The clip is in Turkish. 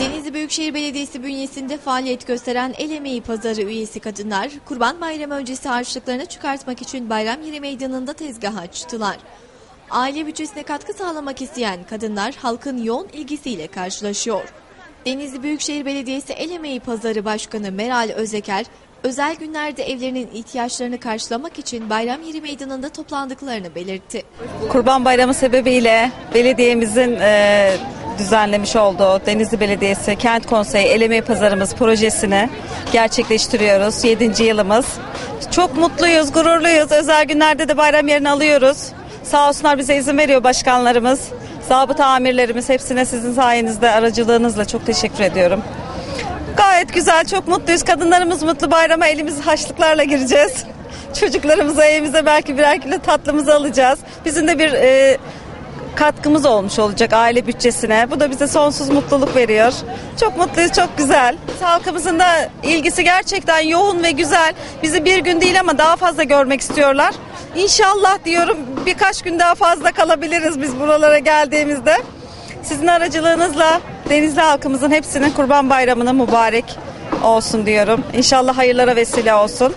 Denizli Büyükşehir Belediyesi bünyesinde faaliyet gösteren El Emeği Pazarı üyesi kadınlar, Kurban Bayramı öncesi harçlıklarını çıkartmak için bayram yeri meydanında tezgah açtılar. Aile bütçesine katkı sağlamak isteyen kadınlar halkın yoğun ilgisiyle karşılaşıyor. Denizli Büyükşehir Belediyesi El Emeği Pazarı Başkanı Meral Özeker, özel günlerde evlerinin ihtiyaçlarını karşılamak için bayram yeri meydanında toplandıklarını belirtti. Kurban Bayramı sebebiyle belediyemizin e, düzenlemiş olduğu Denizli Belediyesi Kent Konseyi El Emeği Pazarımız projesini gerçekleştiriyoruz. 7. yılımız. Çok mutluyuz, gururluyuz. Özel günlerde de bayram yerini alıyoruz. Sağ olsunlar bize izin veriyor başkanlarımız. Zabıta amirlerimiz hepsine sizin sayenizde aracılığınızla çok teşekkür ediyorum. Gayet güzel, çok mutluyuz. Kadınlarımız mutlu bayrama elimiz haçlıklarla gireceğiz. Çocuklarımıza evimize belki birer kilo tatlımızı alacağız. Bizim de bir e, katkımız olmuş olacak aile bütçesine. Bu da bize sonsuz mutluluk veriyor. Çok mutluyuz, çok güzel. Halkımızın da ilgisi gerçekten yoğun ve güzel. Bizi bir gün değil ama daha fazla görmek istiyorlar. İnşallah diyorum birkaç gün daha fazla kalabiliriz biz buralara geldiğimizde. Sizin aracılığınızla Denizli halkımızın hepsinin Kurban Bayramı'nı mübarek olsun diyorum. İnşallah hayırlara vesile olsun.